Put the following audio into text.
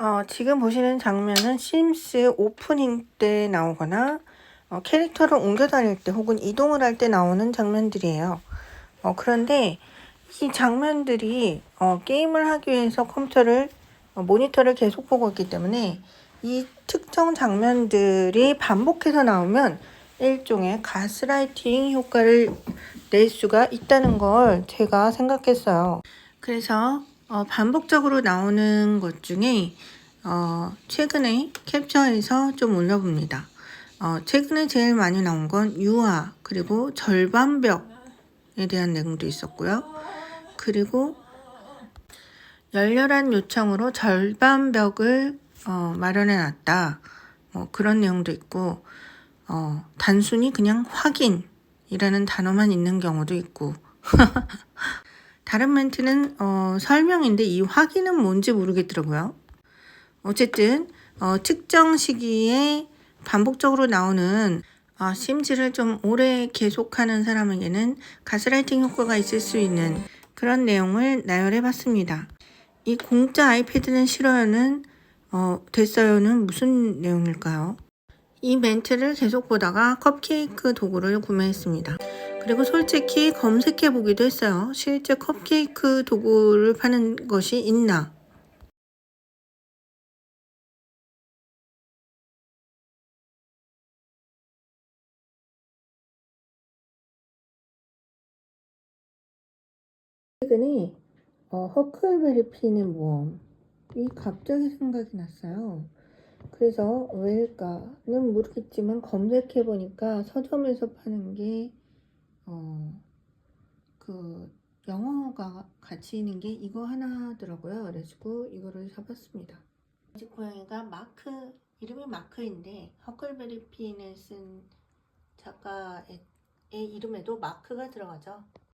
어, 지금 보시는 장면은 심스 오프닝 때 나오거나 어, 캐릭터를 옮겨 다닐 때 혹은 이동을 할 때 나오는 장면들이에요. 어, 그런데 이 장면들이 어, 게임을 하기 위해서 컴퓨터를 어, 모니터를 계속 보고 있기 때문에 이 특정 장면들이 반복해서 나오면 일종의 가스라이팅 효과를 낼 수가 있다는 걸 제가 생각했어요. 그래서 어, 반복적으로 나오는 것 중에 어, 최근에 캡처해서 좀 올려봅니다. 어, 최근에 제일 많이 나온 건 유아 그리고 절반벽에 대한 내용도 있었고요. 그리고 열렬한 요청으로 절반벽을 어, 마련해 놨다. 뭐 그런 내용도 있고 어, 단순히 그냥 확인이라는 단어만 있는 경우도 있고 다른 멘트는 어, 설명인데 이 확인은 뭔지 모르겠더라고요. 어쨌든 어, 특정 시기에 반복적으로 나오는 어, 심지를 좀 오래 계속하는 사람에게는 가스라이팅 효과가 있을 수 있는 그런 내용을 나열해 봤습니다. 이 공짜 아이패드는 싫어요는 어, 됐어요는 무슨 내용일까요? 이 멘트를 계속 보다가 컵케이크 도구를 구매했습니다. 그리고 솔직히 검색해 보기도 했어요. 실제 컵케이크 도구를 파는 것이 있나? 최근에 어, 허클베리 피는 모험이 갑자기 생각이 났어요. 그래서 왜일까는 모르겠지만 검색해 보니까 서점에서 파는 게 어, 그 영어가 같이 있는 게 이거 하나더라고요. 그래가지고 이거를 사봤습니다. 아직 고양이가 마크 이름이 마크인데 허클베리 핀을 쓴 작가의 이름에도 마크가 들어가죠.